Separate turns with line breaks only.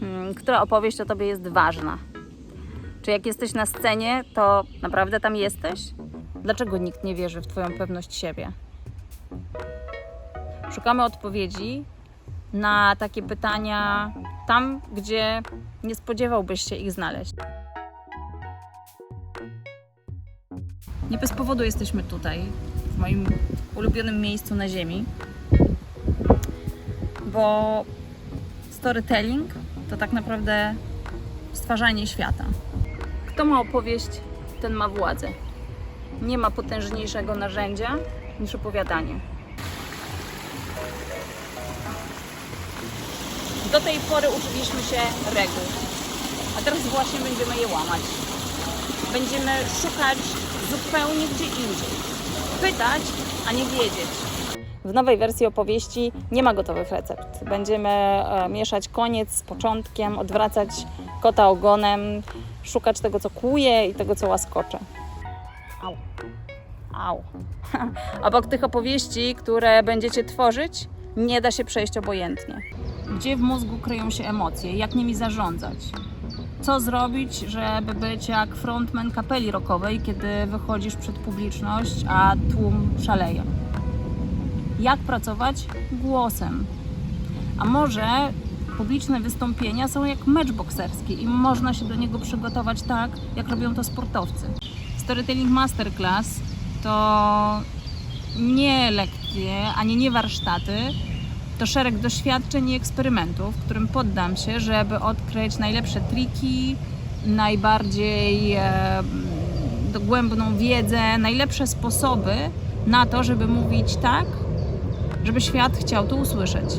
Hmm, Która opowieść o tobie jest ważna? Czy jak jesteś na scenie, to naprawdę tam jesteś? Dlaczego nikt nie wierzy w Twoją pewność siebie? Szukamy odpowiedzi na takie pytania tam, gdzie nie spodziewałbyś się ich znaleźć. Nie bez powodu jesteśmy tutaj, w moim ulubionym miejscu na Ziemi, bo storytelling to tak naprawdę stwarzanie świata. Kto ma opowieść, ten ma władzę. Nie ma potężniejszego narzędzia niż opowiadanie. Do tej pory uczyliśmy się reguł, a teraz właśnie będziemy je łamać. Będziemy szukać zupełnie gdzie indziej. Pytać, a nie wiedzieć. W nowej wersji opowieści nie ma gotowych recept. Będziemy e, mieszać koniec z początkiem, odwracać kota ogonem, szukać tego, co kłuje i tego, co łaskocze. Au. Au. Obok tych opowieści, które będziecie tworzyć, nie da się przejść obojętnie. Gdzie w mózgu kryją się emocje? Jak nimi zarządzać? Co zrobić, żeby być jak frontman kapeli rockowej, kiedy wychodzisz przed publiczność, a tłum szaleje? jak pracować głosem. A może publiczne wystąpienia są jak mecz bokserski i można się do niego przygotować tak, jak robią to sportowcy. Storytelling Masterclass to nie lekcje, ani nie warsztaty, to szereg doświadczeń i eksperymentów, którym poddam się, żeby odkryć najlepsze triki, najbardziej e, dogłębną wiedzę, najlepsze sposoby na to, żeby mówić tak, żeby świat chciał to usłyszeć.